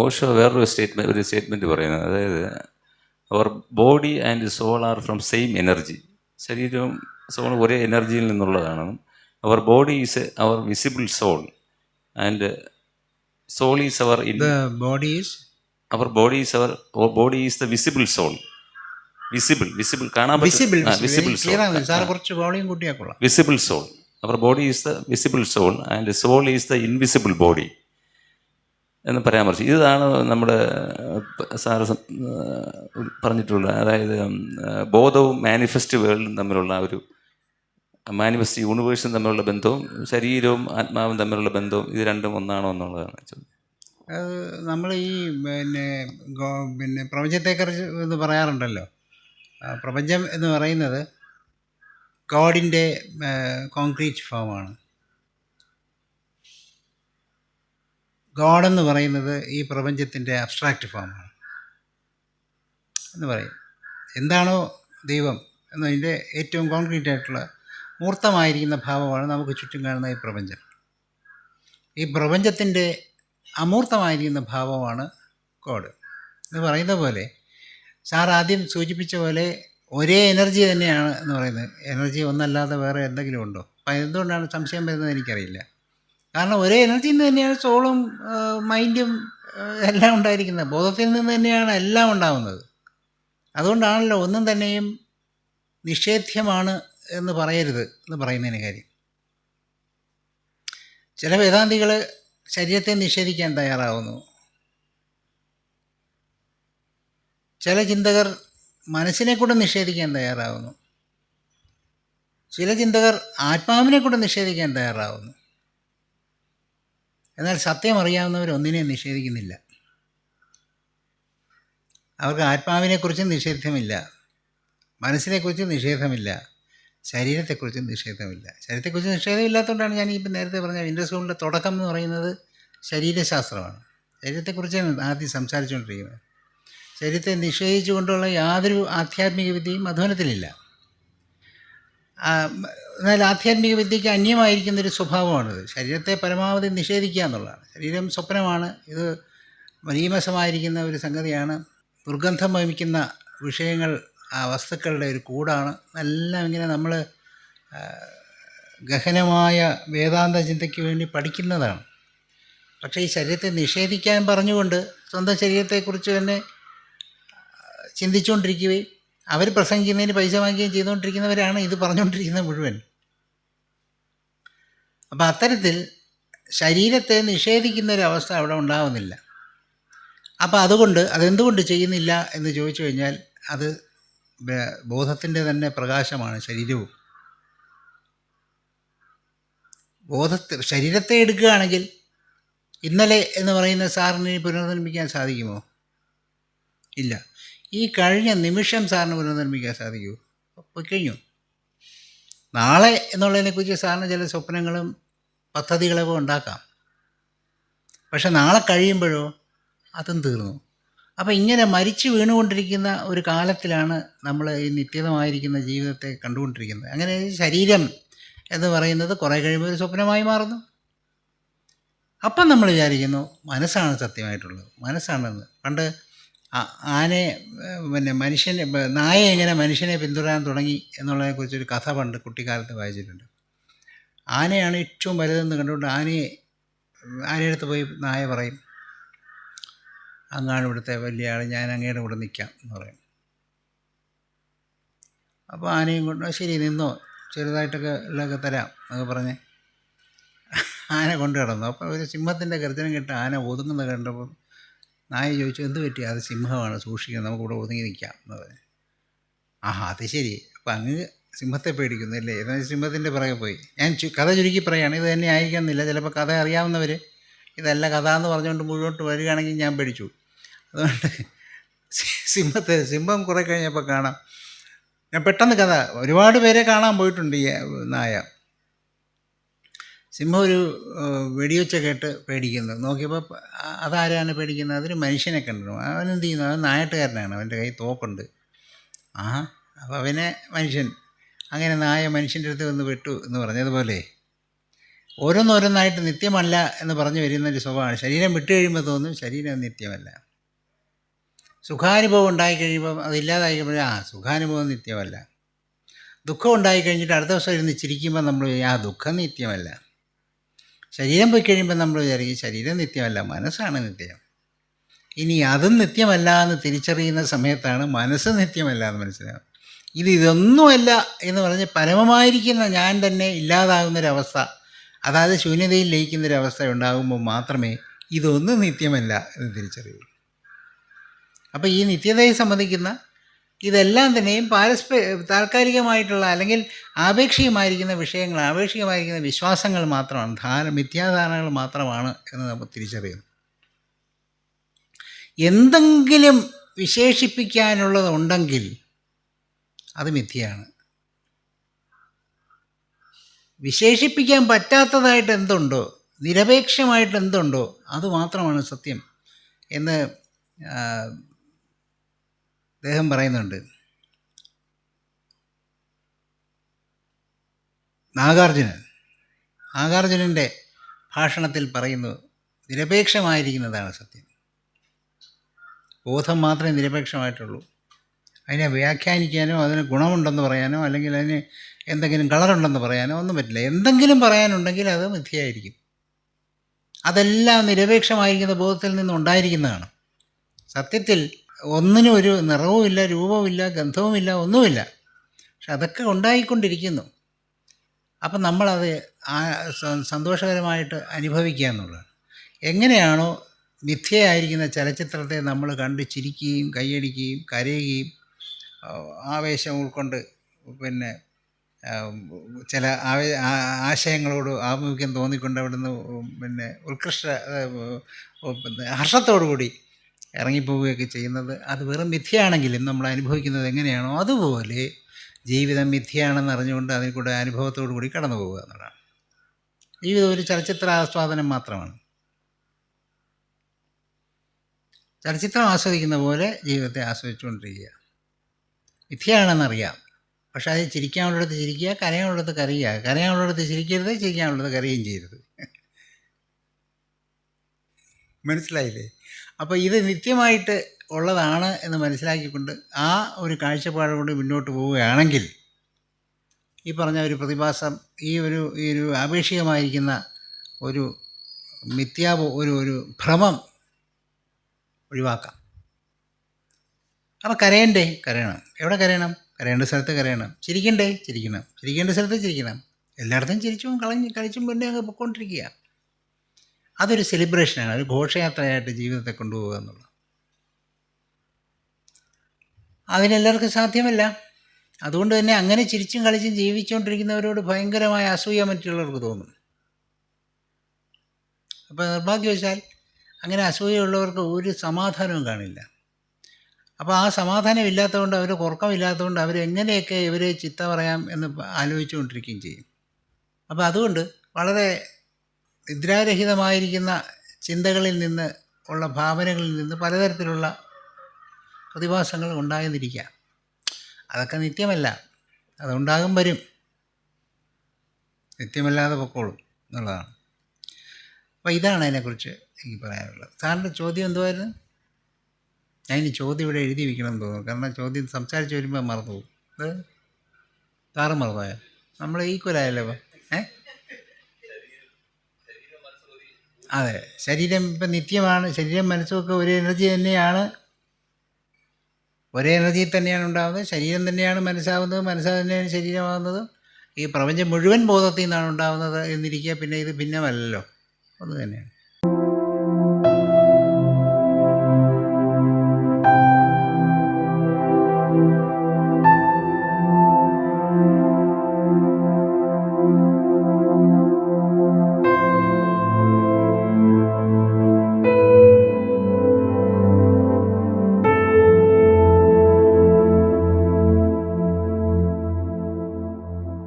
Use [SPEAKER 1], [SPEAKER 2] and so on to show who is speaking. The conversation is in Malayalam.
[SPEAKER 1] ഓഷോ വേറൊരു സ്റ്റേറ്റ്മെന്റ് ഒരു സ്റ്റേറ്റ്മെന്റ് പറയുന്നത്. അതായത് അവർ body and soul are from same energy ശരീരവും സോളും ഒരേ എനർജിയിൽ നിന്നുള്ളതാണ്. Our body is our visible soul and soul is our
[SPEAKER 2] body is?
[SPEAKER 1] Our body is our body is the visible soul visible visible കാണാൻ
[SPEAKER 2] visible.
[SPEAKER 1] വിസിബിൾ സോൾ
[SPEAKER 2] കുറച്ച് വോളിയം കൂട്ടിയാൽ
[SPEAKER 1] visible soul our body is the visible soul and soul is the invisible body എന്ന് പരാമർശിച്ചു. ഇതാണ് നമ്മുടെ സാറ് പറഞ്ഞിട്ടുള്ള അതായത് ബോധവും മാനിഫെസ്റ്റ് വേൾഡും തമ്മിലുള്ള ഒരു മാനിഫെസ്റ്റ് യൂണിവേഴ്സും തമ്മിലുള്ള ബന്ധവും ശരീരവും ആത്മാവും തമ്മിലുള്ള ബന്ധവും ഇത് രണ്ടും ഒന്നാണോ എന്നുള്ളതാണ് ചോദ്യം.
[SPEAKER 2] നമ്മൾ ഈ പിന്നെ പിന്നെ പ്രപഞ്ചത്തെക്കുറിച്ച് ഇത് പറയാറുണ്ടല്ലോ. പ്രപഞ്ചം എന്ന് പറയുന്നത് ഗോഡിന്റെ കോൺക്രീറ്റ് ഫോമാണ്. ഗോഡ് എന്ന് പറയുന്നത് ഈ പ്രപഞ്ചത്തിന്റെ അബ്സ്ട്രാക്റ്റ് ഫോമാണ് എന്ന് പറയും. എന്താണോ ദൈവം എന്നതിന്റെ ഏറ്റവും കോൺക്രീറ്റ് ആയിട്ടുള്ള മൂർത്തമായിരിക്കുന്ന ഭാവമാണ് നമുക്ക് ചുറ്റും കാണുന്ന ഈ പ്രപഞ്ചം. ഈ പ്രപഞ്ചത്തിന്റെ അമൂർത്തമായിരിക്കുന്ന ഭാവമാണ് ഗോഡ് എന്ന് പറയുന്ന പോലെ സാർ ആദ്യം സൂചിപ്പിച്ച പോലെ ഒരേ എനർജി തന്നെയാണ് എന്ന് പറയുന്നത്. എനർജി ഒന്നല്ലാതെ വേറെ എന്തെങ്കിലും ഉണ്ടോ? അപ്പം എന്തുകൊണ്ടാണ് സംശയം വരുന്നത് എനിക്കറിയില്ല. കാരണം ഒരേ എനർജിയിൽ നിന്ന് തന്നെയാണ് സോളും മൈൻഡും എല്ലാം ഉണ്ടായിരിക്കുന്നത്. ബോധത്തിൽ നിന്ന് തന്നെയാണ് എല്ലാം ഉണ്ടാവുന്നത്. അതുകൊണ്ടാണല്ലോ ഒന്നും തന്നെയും നിഷേധ്യമാണ് എന്ന് പറയരുത് എന്ന് പറയുന്നതിന് കാര്യം. ചില വേദാന്തികൾ ശരീരത്തെ നിഷേധിക്കാൻ തയ്യാറാവുന്നു. ചില ചിന്തകർ മനസ്സിനെ കൂടെ നിഷേധിക്കാൻ തയ്യാറാവുന്നു. ചില ചിന്തകർ ആത്മാവിനെ കൂടെ നിഷേധിക്കാൻ തയ്യാറാവുന്നു. എന്നാൽ സത്യം അറിയാവുന്നവർ ഒന്നിനെയും നിഷേധിക്കുന്നില്ല. അവർക്ക് ആത്മാവിനെക്കുറിച്ച് നിഷേധമില്ല. മനസ്സിനെക്കുറിച്ച് നിഷേധമില്ല. ശരീരത്തെക്കുറിച്ച് നിഷേധമില്ല. ശരീരത്തെക്കുറിച്ച് നിഷേധമില്ലാത്തതുകൊണ്ടാണ് ഞാൻ ഇപ്പം നേരത്തെ പറഞ്ഞ സ്കൂളിന്റെ തുടക്കം എന്ന് പറയുന്നത് ശരീരശാസ്ത്രമാണ്. ശരീരത്തെക്കുറിച്ചാണ് ആദ്യം സംസാരിച്ചുകൊണ്ടിരിക്കുന്നത് ശരീരത്തെ നിഷേധിച്ചുകൊണ്ടുള്ള യാതൊരു ആധ്യാത്മിക വിദ്യയും അധ്വാനത്തിലില്ല. എന്നാൽ ആധ്യാത്മിക വിദ്യയ്ക്ക് അന്യമായിരിക്കുന്നൊരു സ്വഭാവമാണിത്. ശരീരത്തെ പരമാവധി നിഷേധിക്കുക എന്നുള്ളതാണ്. ശരീരം സ്വപ്നമാണ്. ഇത് മലീമസമായിരിക്കുന്ന ഒരു സംഗതിയാണ്. ദുർഗന്ധം വഹിക്കുന്ന വിഷയങ്ങൾ ആ വസ്തുക്കളുടെ ഒരു കൂടാണ്. എല്ലാം ഇങ്ങനെ നമ്മൾ ഗഹനമായ വേദാന്ത ചിന്തയ്ക്ക് വേണ്ടി പഠിക്കുന്നതാണ്. പക്ഷേ ഈ ശരീരത്തെ നിഷേധിക്കാൻ പറഞ്ഞുകൊണ്ട് സ്വന്തം ശരീരത്തെക്കുറിച്ച് തന്നെ ചിന്തിച്ചുകൊണ്ടിരിക്കുകയും അവർ പ്രസംഗിക്കുന്നതിന് പൈസ വാങ്ങുകയും ചെയ്തുകൊണ്ടിരിക്കുന്നവരാണ് ഇത് പറഞ്ഞുകൊണ്ടിരിക്കുന്നത് മുഴുവൻ. അപ്പം അത്തരത്തിൽ ശരീരത്തെ നിഷേധിക്കുന്ന ഒരു അവസ്ഥ അവിടെ ഉണ്ടാവുന്നില്ല. അപ്പോൾ അതുകൊണ്ട് അതെന്തുകൊണ്ട് ചെയ്യുന്നില്ല എന്ന് ചോദിച്ചു കഴിഞ്ഞാൽ അത് ബോധത്തിന്റെ തന്നെ പ്രകാശമാണ് ശരീരവും. ബോധത്തെ ശരീരത്തെ എടുക്കുകയാണെങ്കിൽ ഇന്നലെ എന്ന് പറയുന്ന സാറിനെ പുനർനിർമ്മിക്കാൻ സാധിക്കുമോ? ഇല്ല. ഈ കഴിഞ്ഞ നിമിഷം സാറിന് പുനർനിർമ്മിക്കാൻ സാധിക്കുമോ അപ്പോൾ കഴിഞ്ഞു. നാളെ എന്നുള്ളതിനെക്കുറിച്ച് സാറിന് ചില സ്വപ്നങ്ങളും പദ്ധതികളൊക്കെ ഉണ്ടാക്കാം. പക്ഷെ നാളെ കഴിയുമ്പോഴോ അതും തീർന്നു. അപ്പോൾ ഇങ്ങനെ മരിച്ചു വീണുകൊണ്ടിരിക്കുന്ന ഒരു കാലത്തിലാണ് നമ്മൾ ഈ നിത്യതമായിരിക്കുന്ന ജീവിതത്തെ കണ്ടുകൊണ്ടിരിക്കുന്നത്. അങ്ങനെ ശരീരം എന്ന് പറയുന്നത് കുറേ കഴിയുമ്പോൾ ഒരു സ്വപ്നമായി മാറുന്നു. അപ്പം നമ്മൾ വിചാരിക്കുന്നു മനസ്സാണ് സത്യമായിട്ടുള്ളത്. മനസ്സാണെന്ന്. പണ്ട് ആനയെ പിന്നെ മനുഷ്യനെ നായ എങ്ങനെ മനുഷ്യനെ പിന്തുടരാൻ തുടങ്ങി എന്നുള്ളതിനെക്കുറിച്ചൊരു കഥ പണ്ട് കുട്ടിക്കാലത്ത് വായിച്ചിട്ടുണ്ട്. ആനയാണ് ഏറ്റവും വലുതെന്ന് കണ്ടുകൊണ്ട് ആനയെ ആനയെടുത്ത് പോയി നായ പറയും അങ്ങാണ് ഇവിടുത്തെ വലിയ ആൾ ഞാൻ അങ്ങയുടെ കൂടെ നിൽക്കാം എന്ന് പറയും. അപ്പോൾ ആനയും കൊണ്ട് ശരി നിന്നോ ചെറുതായിട്ടൊക്കെ ഉള്ളതൊക്കെ തരാം എന്നൊക്കെ പറഞ്ഞ് ആന കൊണ്ടു കിടന്നു അപ്പോൾ ഒരു സിംഹത്തിന്റെ ഗർജനം കേട്ട് ആന ഒതുങ്ങുന്നത് കണ്ടപ്പോൾ നായ ചോദിച്ചു എന്ത് പറ്റി? അത് സിംഹമാണ് സൂക്ഷിക്കണം നമുക്കിവിടെ ഒതുങ്ങി നിൽക്കാം. എന്ന് പറഞ്ഞു. ആഹാ അത് ശരി. അപ്പം അങ്ങ് സിംഹത്തെ പേടിക്കുന്നു അല്ലേ എന്നാൽ സിംഹത്തിന്റെ പുറകെ പോയി. ഞാൻ കഥ ചുരുക്കി പറയുകയാണ്. ഇത് തന്നെ ആയിരിക്കുന്നില്ല. ചിലപ്പോൾ കഥ അറിയാവുന്നവർ ഇതല്ല കഥ എന്ന് പറഞ്ഞുകൊണ്ട് മുഴുവോട്ട് വരികയാണെങ്കിൽ ഞാൻ പേടിച്ചു. അതുകൊണ്ട് സിംഹത്തെ സിംഹം കുറേ കഴിഞ്ഞപ്പോൾ കാണാം. ഞാൻ പെട്ടെന്ന് കഥ ഒരുപാട് പേരെ കാണാൻ പോയിട്ടുണ്ട് ഈ നായ സിംഹം ഒരു വെടിയൊച്ച കേട്ട് പേടിക്കുന്നത്. നോക്കിയപ്പോൾ അതാരാണ് പേടിക്കുന്നത്? അതൊരു മനുഷ്യനെ കണ്ടു അവനെന്ത് ചെയ്യുന്നു? അവൻ നായട്ടുകാരനാണ്. അവന്റെ കയ്യിൽ തോക്കുണ്ട് ആ അപ്പോൾ അവനെ മനുഷ്യൻ അങ്ങനെ നായ മനുഷ്യന്റെ അടുത്ത് വന്ന് വിട്ടു എന്ന് പറഞ്ഞതുപോലെ ഓരോന്നോരോന്നായിട്ട് നിത്യമല്ല എന്ന് പറഞ്ഞു വരുന്ന ഒരു സ്വഭാവമാണ്. ശരീരം വിട്ടു കഴിയുമ്പോൾ തോന്നും ശരീരം നിത്യമല്ല. സുഖാനുഭവം ഉണ്ടായി കഴിയുമ്പോൾ അതില്ലാതായി കഴിയുമ്പോൾ ആ സുഖാനുഭവം നിത്യമല്ല. ദുഃഖം ഉണ്ടായി കഴിഞ്ഞിട്ട് അടുത്ത ദിവസം ഇരുന്ന് ചിരിക്കുമ്പോൾ നമ്മൾ ആ ദുഃഖം നിത്യമല്ല. ശരീരം പോയി കഴിയുമ്പോൾ നമ്മൾ വിചാരിക്കും ശരീരം നിത്യമല്ല മനസ്സാണ് നിത്യം. ഇനി അതും നിത്യമല്ല എന്ന് തിരിച്ചറിയുന്ന സമയത്താണ് മനസ്സ് നിത്യമല്ല എന്ന് മനസ്സിലാകും ഇത് ഇതൊന്നുമല്ല എന്ന് പറഞ്ഞ് പരമമായിരിക്കുന്ന ഞാൻ തന്നെ ഇല്ലാതാകുന്നൊരവസ്ഥ അതായത് ശൂന്യതയിൽ ലയിക്കുന്നൊരവസ്ഥ ഉണ്ടാകുമ്പോൾ മാത്രമേ ഇതൊന്നും നിത്യമല്ല എന്ന് തിരിച്ചറിയൂ. അപ്പോൾ ഈ നിത്യതയെ സംബന്ധിക്കുന്ന ഇതെല്ലാം തന്നെയും പാരസ്പ താൽക്കാലികമായിട്ടുള്ള അല്ലെങ്കിൽ ആപേക്ഷികമായിരിക്കുന്ന വിഷയങ്ങൾ ആപേക്ഷികമായിരിക്കുന്ന വിശ്വാസങ്ങൾ മാത്രമാണ് ധാര മിഥ്യാധാരണകൾ മാത്രമാണ് എന്ന് നമ്മൾ തിരിച്ചറിയുന്നു എന്തെങ്കിലും വിശേഷിപ്പിക്കാനുള്ളതുണ്ടെങ്കിൽ അത് മിഥ്യയാണ്. വിശേഷിപ്പിക്കാൻ പറ്റാത്തതായിട്ട് എന്തുണ്ടോ നിരപേക്ഷമായിട്ട് എന്തുണ്ടോ അത് മാത്രമാണ് സത്യം എന്ന് അദ്ദേഹം പറയുന്നുണ്ട് നാഗാർജുനൻ നാഗാർജുനന്റെ ഭാഷണത്തിൽ പറയുന്നു നിരപേക്ഷമായിരിക്കുന്നതാണ് സത്യം. ബോധം മാത്രമേ നിരപേക്ഷമായിട്ടുള്ളൂ. അതിനെ വ്യാഖ്യാനിക്കാനോ അതിന് ഗുണമുണ്ടെന്ന് പറയാനോ അല്ലെങ്കിൽ അതിന് എന്തെങ്കിലും കളറുണ്ടെന്ന് പറയാനോ ഒന്നും പറ്റില്ല. എന്തെങ്കിലും പറയാനുണ്ടെങ്കിൽ അത് മിഥ്യയായിരിക്കും. അതെല്ലാം നിരപേക്ഷമായിരിക്കുന്ന ബോധത്തിൽ നിന്നുണ്ടായിരിക്കുന്നതാണ്. സത്യത്തിൽ ഒന്നിനും ഒരു നിറവുമില്ല രൂപവുമില്ല ഗന്ധവുമില്ല ഒന്നുമില്ല. പക്ഷെ അതൊക്കെ ഉണ്ടായിക്കൊണ്ടിരിക്കുന്നു. അപ്പം നമ്മളത് സന്തോഷകരമായിട്ട് അനുഭവിക്കുക എന്നുള്ളതാണ്. എങ്ങനെയാണോ മിഥ്യയായിരിക്കുന്ന ചലച്ചിത്രത്തെ നമ്മൾ കണ്ട് ചിരിക്കുകയും കൈയടിക്കുകയും കരയുകയും ആവേശം ഉൾക്കൊണ്ട് പിന്നെ ചില ആവേ ആശയങ്ങളോട് ആഭിമുഖ്യം തോന്നിക്കൊണ്ട് അവിടുന്ന് പിന്നെ ഉത്കൃഷ്ട ഹർഷത്തോടു ഹർഷത്തോടുകൂടി ഇറങ്ങിപ്പോവുകയൊക്കെ ചെയ്യുന്നത്. അത് വെറും മിഥ്യയാണെങ്കിലും നമ്മൾ അനുഭവിക്കുന്നത് എങ്ങനെയാണോ അതുപോലെ ജീവിതം മിഥ്യയാണെന്ന് അറിഞ്ഞുകൊണ്ട് അതിൽ കൂടെ അനുഭവത്തോടു കൂടി കടന്നു പോവുക എന്നുള്ളതാണ്. ജീവിതം ഒരു ചലച്ചിത്ര ആസ്വാദനം മാത്രമാണ്. ചലച്ചിത്രം ആസ്വദിക്കുന്ന പോലെ ജീവിതത്തെ ആസ്വദിച്ചുകൊണ്ടിരിക്കുക. മിഥ്യയാണെന്നറിയാം. പക്ഷേ അത് ചിരിക്കാനുള്ളിടത്ത് ചിരിക്കുക കരയാനുള്ളിടത്ത് കരയുക. കരയാനുള്ളിടത്ത് ചിരിക്കരുത് ചിരിക്കാനുള്ളത് കരയുകയും ചെയ്യരുത്. മനസ്സിലായില്ലേ? അപ്പോൾ ഇത് നിത്യമായിട്ട് ഉള്ളതാണ് എന്ന് മനസ്സിലാക്കിക്കൊണ്ട് ആ ഒരു കാഴ്ചപ്പാട് കൊണ്ട് മുന്നോട്ട് പോവുകയാണെങ്കിൽ ഈ പറഞ്ഞ ഒരു പ്രതിഭാസം ഈ ഒരു ഈ ഒരു ആപേക്ഷികമായിരിക്കുന്ന ഒരു മിഥ്യാ ഒരു ഒരു ഭ്രമം ഒഴിവാക്കാം. അപ്പോൾ കരയണ്ടേ? കരയണം. എവിടെ കരയണം? കരയേണ്ട സ്ഥലത്ത് കരയണം. ചിരിക്കണ്ടേ? ചിരിക്കണം. ചിരിക്കേണ്ട സ്ഥലത്ത് ചിരിക്കണം. എല്ലായിടത്തും ചിരിച്ചും കളഞ്ഞ് കളിച്ചും പിന്നെ അങ്ങ് പൊയ്ക്കൊണ്ടിരിക്കുക അതൊരു സെലിബ്രേഷനാണ് ഒരു ഘോഷയാത്രയായിട്ട് ജീവിതത്തെ കൊണ്ടുപോകുക എന്നുള്ളത്. അതിനെല്ലാവർക്കും സാധ്യമല്ല. അതുകൊണ്ട് തന്നെ അങ്ങനെ ചിരിച്ചും കളിച്ചും ജീവിച്ചുകൊണ്ടിരിക്കുന്നവരോട് ഭയങ്കരമായ അസൂയ മറ്റുള്ളവർക്ക് തോന്നും. അപ്പോൾ നിർഭാഗ്യവശാൽ അങ്ങനെ അസൂയുള്ളവർക്ക് ഒരു സമാധാനവും കാണില്ല. അപ്പോൾ ആ സമാധാനം ഇല്ലാത്തതുകൊണ്ട് അവർ കുറക്കമില്ലാത്തതുകൊണ്ട് അവരെങ്ങനെയൊക്കെ ഇവരെ ചിത്ത പറയാം എന്ന് ആലോചിച്ചുകൊണ്ടിരിക്കുകയും ചെയ്യും. അപ്പോൾ അതുകൊണ്ട് വളരെ നിദ്രാരഹിതമായിരിക്കുന്ന ചിന്തകളിൽ നിന്ന് ഉള്ള ഭാവനകളിൽ നിന്ന് പലതരത്തിലുള്ള പ്രതിഭാസങ്ങൾ ഉണ്ടായെന്നിരിക്കാം അതൊക്കെ നിത്യമല്ല. അതുണ്ടാകും വരും. നിത്യമല്ലാതെ പൊക്കോളും എന്നുള്ളതാണ്. അപ്പോൾ ഇതാണ് അതിനെക്കുറിച്ച് എനിക്ക് പറയാനുള്ളത്. സാറിന്റെ ചോദ്യം എന്തുമായിരുന്നു ഞാൻ ഇനി ചോദ്യം ഇവിടെ എഴുതി വയ്ക്കണം എന്ന് തോന്നുന്നു. കാരണം ചോദ്യം സംസാരിച്ച് വരുമ്പോൾ മറന്നു പോകും സാറ് മറന്നുപോയാൽ നമ്മൾ ഈക്വലായല്ലോ ഇപ്പം ഏ അതെ. ശരീരം ഇപ്പം നിത്യമാണ്. ശരീരം മനസ്സുമൊക്കെ ഒരേ എനർജി തന്നെയാണ്. ഒരേ എനർജി തന്നെയാണ് ഉണ്ടാകുന്നത് ശരീരം തന്നെയാണ് മനസ്സാവുന്നത് മനസ്സാ തന്നെയാണ് ശരീരമാകുന്നത്. ഈ പ്രപഞ്ചം മുഴുവൻ ബോധത്തിൽ നിന്നാണ് ഉണ്ടാകുന്നത് എന്നിരിക്കുക പിന്നെ ഇത് ഭിന്നമല്ലല്ലോ. ഒന്ന് തന്നെയാണ്